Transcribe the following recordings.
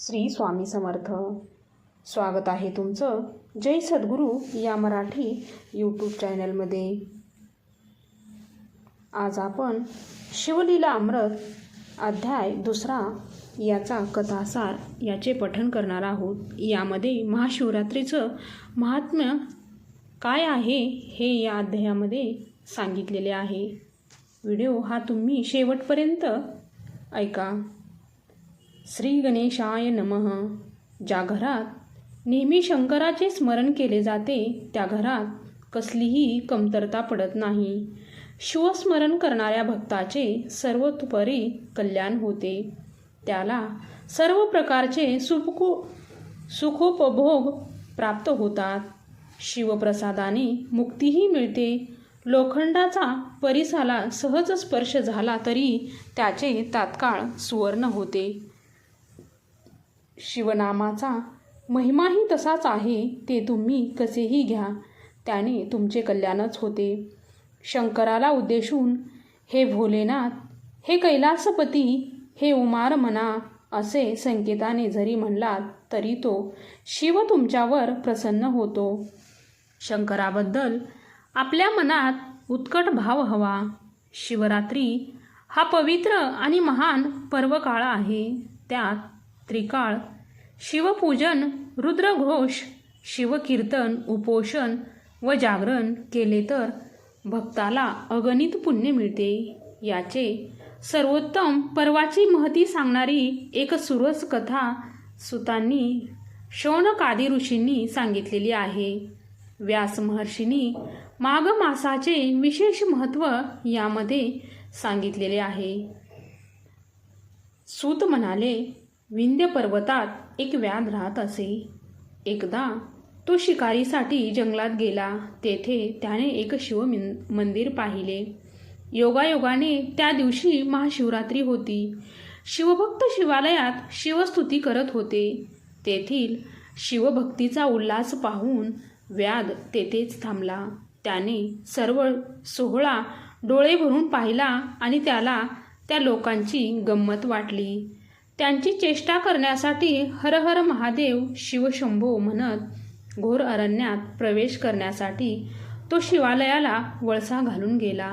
श्री स्वामी समर्थ. स्वागत आहे तुमचं जय सद्गुरू या मराठी यूट्यूब चॅनलमध्ये आज आपण शिवलीला अमृत अध्याय दुसरा याचा कथासार याचे पठण करणार आहोत. यामध्ये महाशिवरात्रीचं महात्म्य काय आहे हे या अध्यायामध्ये सांगितलेले आहे. व्हिडिओ हा तुम्ही शेवटपर्यंत ऐका. श्री गणेशाय नमः. ज्या घरात नेहमी शंकराचे स्मरण केले जाते त्या घरात कसलीही कमतरता पडत नाही. शिवस्मरण करणाऱ्या भक्ताचे सर्वतुपरी कल्याण होते. त्याला सर्व प्रकारचे सुपको सुखोपभोग प्राप्त होतात. शिवप्रसादाने मुक्तीही मिळते. लोखंडाचा परिसाला सहज स्पर्श झाला तरी त्याचे तात्काळ सुवर्ण होते. शिवनामाचा महिमाही तसाच आहे ते तुम्ही कसेही घ्या त्याने तुमचे कल्याणच होते. शंकराला उद्देशून हे भोलेनाथ हे कैलासपती हे उमार म्हणा असे संकेताने जरी म्हणलात तरी तो शिव तुमच्यावर प्रसन्न होतो. शंकराबद्दल आपल्या मनात उत्कट भाव हवा. शिवरात्री हा पवित्र आणि महान पर्वकाळ आहे. त्यात त्रिकाळ शिवपूजन रुद्रघोष शिवकीर्तन उपोषण व जागरण केले तर भक्ताला अगणित पुण्य मिळते. याचे सर्वोत्तम पर्वाची महती सांगणारी एक सुरस कथा सुतांनी शौनकादी ऋषींनी सांगितलेली आहे. व्यास महर्षींनी माघ मासाचे विशेष महत्त्व यामध्ये सांगितलेले आहे. सूत म्हणाले विंध्य पर्वतात एक व्याध राहत असे. एकदा तो शिकारीसाठी जंगलात गेला. तेथे त्याने एक शिव मंदिर पाहिले. योगायोगाने त्या दिवशी महाशिवरात्री होती. शिवभक्त शिवालयात शिवस्तुती करत होते. तेथील शिवभक्तीचा उल्हास पाहून व्याध तेथेच थांबला. त्याने सर्व सोहळा डोळे भरून पाहिला आणि त्याला त्या लोकांची गंमत वाटली. त्यांची चेष्टा करण्यासाठी हर हर महादेव शिवशंभो म्हणत घोर अरण्यात प्रवेश करण्यासाठी तो शिवालयाला वळसा घालून गेला.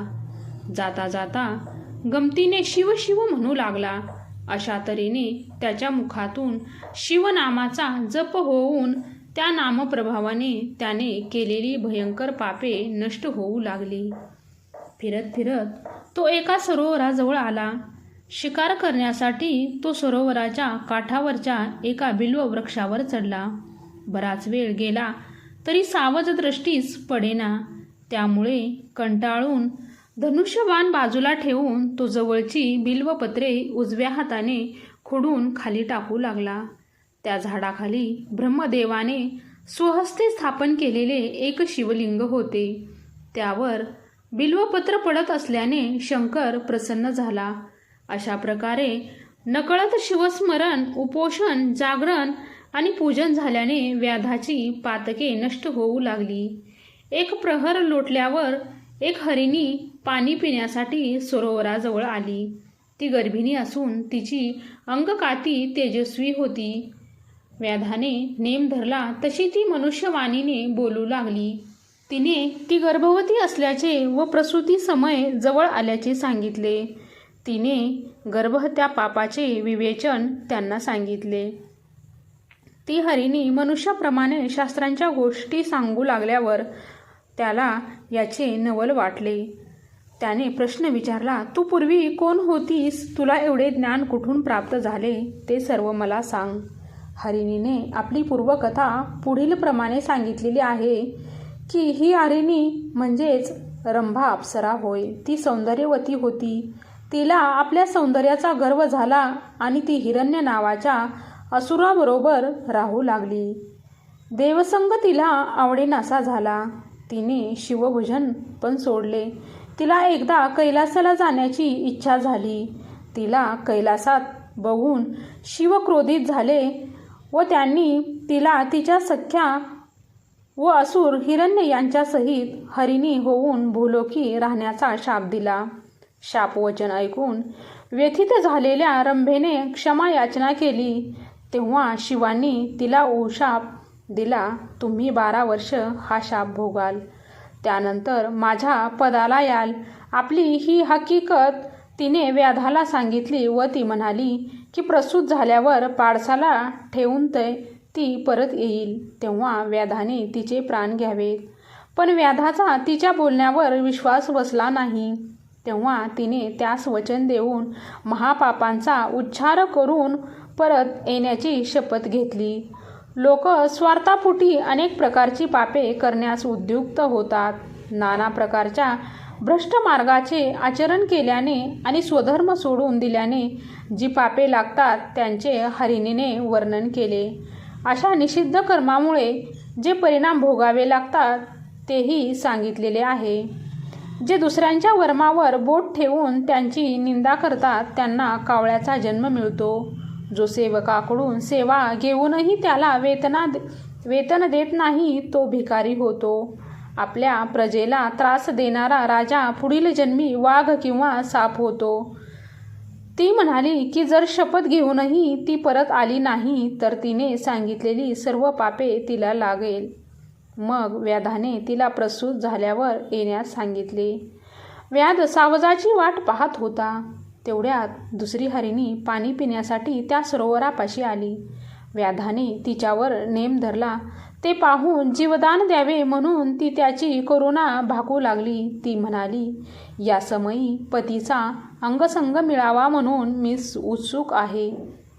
जाता जाता गमतीने शिव शिव म्हणू लागला. अशा तऱ्हेने त्याच्या मुखातून शिवनामाचा जप होऊन त्या नामप्रभावाने त्याने केलेली भयंकर पापे नष्ट होऊ लागली. फिरत फिरत तो एका सरोवराजवळ आला. शिकार करण्यासाठी तो सरोवराच्या काठावरच्या एका बिल्व वृक्षावर चढला. बराच वेळ गेला तरी सावध दृष्टीस पडेना. त्यामुळे कंटाळून धनुष्यबाण बाजूला ठेवून तो जवळची बिल्वपत्रे उजव्या हाताने खोडून खाली टाकू लागला. त्या झाडाखाली ब्रह्मदेवाने स्वहस्ते स्थापन केलेले एक शिवलिंग होते. त्यावर बिल्वपत्र पडत असल्याने शंकर प्रसन्न झाला. अशा प्रकारे नकळत शिवस्मरण उपोषण जागरण आणि पूजन झाल्याने व्याधाची पातके नष्ट होऊ लागली. एक प्रहर लोटल्यावर एक हरिणी पाणी पिण्यासाठी सरोवराजवळ आली. ती गर्भिणी असून तिची अंगकाती तेजस्वी होती. व्याधाने नेम धरला तशी ती मनुष्यवाणीने बोलू लागली. तिने ती गर्भवती असल्याचे व प्रसूती समय जवळ आल्याचे सांगितले. तिने गर्भहत्या पापाचे विवेचन त्यांना सांगितले. ती हरिणी मनुष्याप्रमाणे शास्त्रांच्या गोष्टी सांगू लागल्यावर त्याला याचे नवल वाटले. त्याने प्रश्न विचारला तू पूर्वी कोण होतीस? तुला एवढे ज्ञान कुठून प्राप्त झाले? ते सर्व मला सांग. हरिणीने आपली पूर्वकथा पुढील प्रमाणे सांगितलेली आहे की ही हरिणी म्हणजेच रंभा अप्सरा होय. ती सौंदर्यवती होती. तिला आपल्या सौंदर्याचा गर्व झाला आणि ती हिरण्य नावाच्या असुराबरोबर राहू लागली. देवसंग तिला आवडेनासा झाला. तिने शिवभुजन पण सोडले. तिला एकदा कैलासाला जाण्याची इच्छा झाली. तिला कैलासात बघून शिव क्रोधित झाले व त्यांनी तिला तिच्या सख्या व असुर हिरण्य यांच्यासहित हरिणी होऊन भूलोकी राहण्याचा शाप दिला. शापवचन ऐकून व्यथित झालेल्या रंभेने क्षमा याचना केली. तेव्हा शिवांनी तिला ओशाप दिला तुम्ही बारा वर्ष हा शाप भोगाल. त्यानंतर माझ्या पदाला याल. आपली ही हकीकत तिने व्याधाला सांगितली व ती म्हणाली की प्रसूत झाल्यावर पाडसाला ठेवून ते ती परत येईल तेव्हा व्याधाने तिचे प्राण घ्यावेत पण व्याधाचा तिच्या बोलण्यावर विश्वास बसला नाही. तेव्हा तिने त्यास वचन देऊन महापापांचा उच्चार करून परत येण्याची शपथ घेतली. लोक स्वार्थापोटी अनेक प्रकारची पापे करण्यास उद्युक्त होतात. नाना प्रकारच्या भ्रष्ट मार्गाचे आचरण केल्याने आणि स्वधर्म सोडून दिल्याने जी पापे लागतात त्यांचे हरिणीने वर्णन केले. अशा निषिद्ध कर्मामुळे जे परिणाम भोगावे लागतात तेही सांगितलेले आहे. जे दुसऱ्यांच्या वर्मावर बोट ठेवून त्यांची निंदा करतात त्यांना कावळ्याचा जन्म मिळतो. जो सेवकाकडून सेवा घेऊनही त्याला वेतना वेतन देत नाही तो भिकारी होतो. आपल्या प्रजेला त्रास देणारा राजा पुढील जन्मी वाघ किंवा साप होतो. ती म्हणाली की जर शपथ घेऊनही ती परत आली नाही तर तिने सांगितलेली सर्व पापे तिला लागेल. मग व्याधाने तिला प्रसूत झाल्यावर येण्यास सांगितले व्याध सावजाची वाट पाहत होता. तेवढ्यात दुसरी हरिणी पाणी पिण्यासाठी त्या सरोवरापाशी आली. व्याधाने तिच्यावर नेम धरला. ते पाहून जीवदान द्यावे म्हणून ती त्याची करुणा भाकू लागली. ती म्हणाली या समयी पतीचा अंगसंग मिळावा म्हणून मी उत्सुक आहे.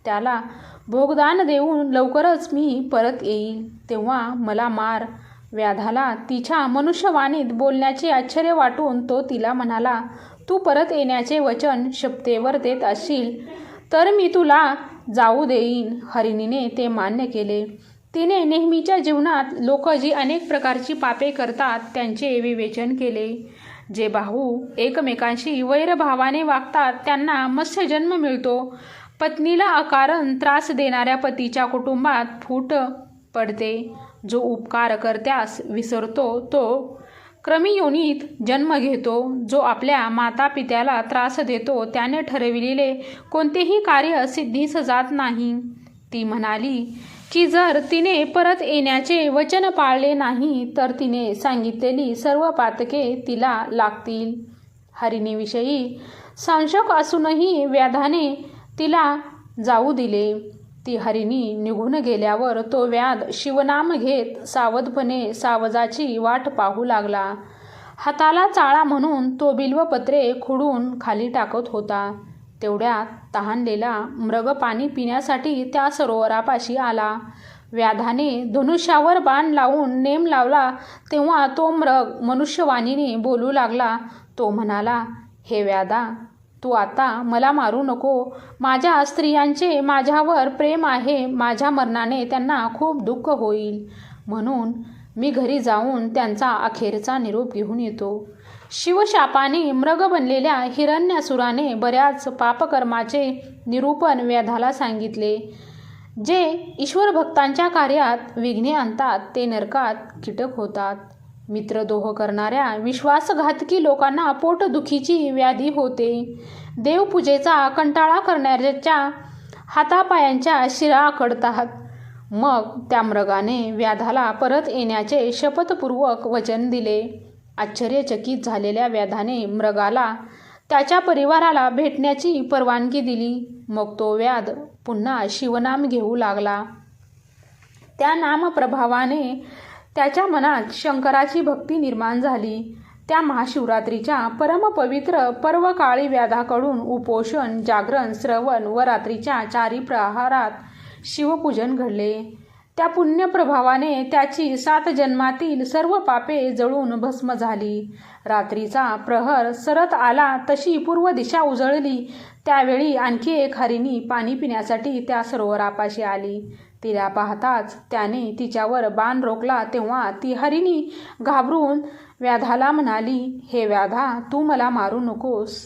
त्याला भोगदान देऊन लवकरच मी परत येईल. तेव्हा मला मार. व्याधाला तिच्या मनुष्यवाणीत बोलण्याचे आश्चर्य वाटून तो तिला म्हणाला तू परत येण्याचे वचन शपतेवर देत असशील तर मी तुला जाऊ देईन. हरिणीने ते मान्य केले. तिने नेहमीच्या जीवनात लोक जी अनेक प्रकारची पापे करतात त्यांचे विवेचन केले. जे भाऊ एकमेकांशी वैरभावाने वागतात त्यांना मत्स्यजन्म मिळतो. पत्नीला अकारण त्रास देणाऱ्या पतीच्या कुटुंबात फूट पडते. जो उपकार करत्यास विसरतो तो क्रमियोनीत जन्म घेतो जो आपल्या माता पित्याला त्रास देतो त्याने ठरविलेले कोणतेही कार्य सिद्धीस जात नाही. ती म्हणाली की जर तिने परत येण्याचे वचन पाळले नाही तर तिने सांगितलेली सर्व पातके तिला लागतील. हरिणीविषयी संशक असूनही व्याधाने तिला जाऊ दिले. ती हरिणी निघून गेल्यावर तो व्याध शिवनाम घेत सावधपणे सावजाची वाट पाहू लागला. हाताला चाळा म्हणून तो बिल्वपत्रे खुडून खाली टाकत होता. तेवढ्यात तहानलेला मृग पाणी पिण्यासाठी त्या सरोवरापाशी आला. व्याधाने धनुष्यावर बाण लावून नेम लावला तेव्हा तो मृग मनुष्यवाणीने बोलू लागला. तो म्हणाला हे व्याधा तू आता मला मारू नको. माझ्या स्त्रियांचे माझ्यावर प्रेम आहे. माझ्या मरणाने त्यांना खूप दुःख होईल. म्हणून मी घरी जाऊन त्यांचा अखेरचा निरोप घेऊन येतो. शिवशापाने मृग बनलेल्या हिरण्यासुराने बऱ्याच पापकर्माचे निरूपण व्याधाला सांगितले. जे ईश्वर भक्तांच्या कार्यात विघ्ने आणतात ते नरकात कीटक होतात. मित्रदोह करणाऱ्या विश्वासघातकी लोकांना पोटदुखीची व्याधी होते. देवपूजेचा कंटाळा करणाऱ्याच्या हातापायांच्या शिरा आकडतात मग त्या मृगाने व्याधाला परत येण्याचे शपथपूर्वक वचन दिले. आश्चर्यचकित झालेल्या व्याधाने मृगाला त्याच्या परिवाराला भेटण्याची परवानगी दिली. मग तो व्याध पुन्हा शिवनाम घेऊ लागला. त्या नामप्रभावाने त्याच्या मनात शंकराची भक्ती निर्माण झाली. त्या महाशिवरात्रीच्या परमपवित्र पर्वकाळी व्याधाकडून उपोषण जागरण श्रवण व रात्रीच्या चारी प्रहारात शिवपूजन घडले. त्या पुण्यप्रभावाने त्याची सात जन्मातील सर्व पापे जळून भस्म झाली. रात्रीचा प्रहर सरत आला तशी पूर्व दिशा उजळली. त्यावेळी आणखी एक हरिणी पाणी पिण्यासाठी त्या सरोवरापाशी आली. तिला पाहताच त्याने तिच्यावर बाण रोखला तेव्हा ती हरिणी घाबरून व्याधाला म्हणाली हे व्याधा तू मला मारू नकोस.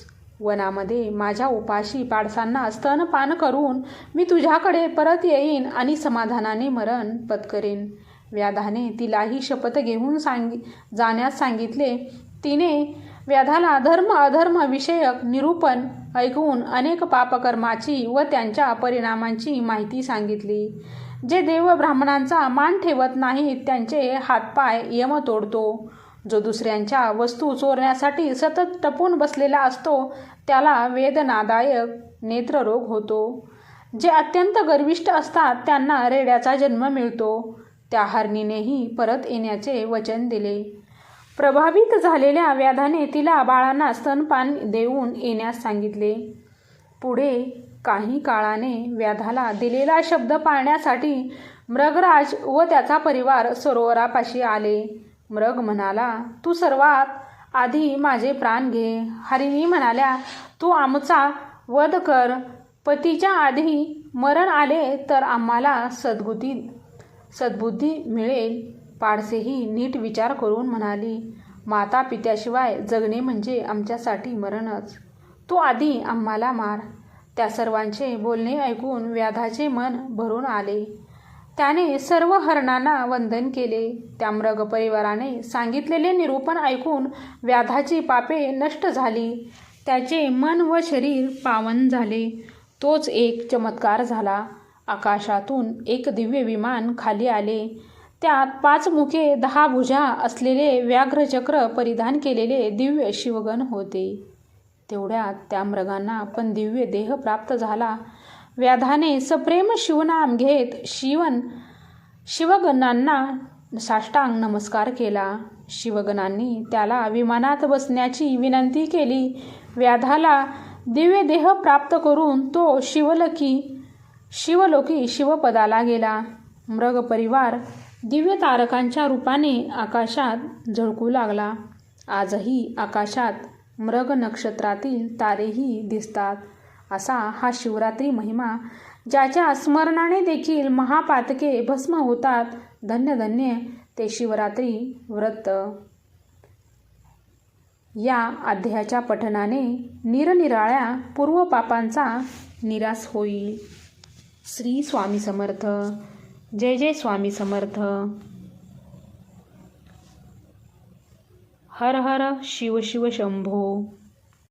वनामध्ये माझ्या उपाशी पाडसांना स्तनपान करून मी तुझ्याकडे परत येईन आणि समाधानाने मरण पत्करेन. व्याधाने तिलाही शपथ घेऊन सांग जाण्यास सांगितले. तिने व्याधाला धर्म अधर्म विषयक निरूपण ऐकवून अनेक पापकर्माची व त्यांच्या परिणामांची माहिती सांगितली. जे देव ब्राह्मणांचा मान ठेवत नाहीत त्यांचे हातपाय यम तोडतो. जो दुसऱ्यांच्या वस्तू चोरण्यासाठी सतत टपून बसलेला असतो त्याला वेदनादायक नेत्ररोग होतो. जे अत्यंत गर्विष्ठ असतात त्यांना रेड्याचा जन्म मिळतो. त्या हरणीनेही परत येण्याचे वचन दिले. प्रभावित झालेल्या व्याधाने तिला बाळांना स्तनपान देऊन येण्यास सांगितले. पुढे काही काळाने व्याधाला दिलेला शब्द पाळण्यासाठी मृगराज व त्याचा परिवार सरोवरापाशी आले. मृग म्हणाला तू सर्वात आधी माझे प्राण घे. हरिणी म्हणाल्या तू आमचा वध कर. पतीच्या आधी मरण आले तर आम्हाला सद्गुती सद्बुद्धी मिळेल. पाडसेही नीट विचार करून म्हणाली माता पित्याशिवाय जगणे म्हणजे आमच्यासाठी मरणच. तू आधी आम्हाला मार. त्या सर्वांचे बोलणे ऐकून व्याधाचे मन भरून आले. त्याने सर्व हरणांना वंदन केले. त्या मृग परिवाराने सांगितलेले निरूपण ऐकून व्याधाची पापे नष्ट झाली. त्याचे मन व शरीर पावन झाले. तोच एक चमत्कार झाला. आकाशातून एक दिव्य विमान खाली आले. त्यात पाच मुखे दहा भुजा असलेले व्याघ्रचक्र परिधान केलेले दिव्य शिवगण होते. तेवढ्यात त्या मृगांना पण दिव्य देह प्राप्त झाला. व्याधाने सप्रेम शिवनाम घेत शिवन शिवगणांना साष्टांग नमस्कार केला. शिवगणांनी त्याला विमानात बसण्याची विनंती केली. व्याधाला दिव्य देह प्राप्त करून तो शिवलकी शिवलोकी शिवपदाला गेला. मृग परिवार दिव्य तारकांच्या रूपाने आकाशात झळकू लागला. आजही आकाशात मृग नक्षत्रातील तारेही दिसतात. असा हा शिवरात्री महिमा ज्याच्या स्मरणाने देखील महापातके भस्म होतात धन्य धन्य ते शिवरात्री व्रत. या अध्यायाच्या पठनाने निरनिराळ्या पूर्वपापांचा निराश होईल. श्री स्वामी समर्थ. जय जय स्वामी समर्थ. हर हर शिव शिव शंभो.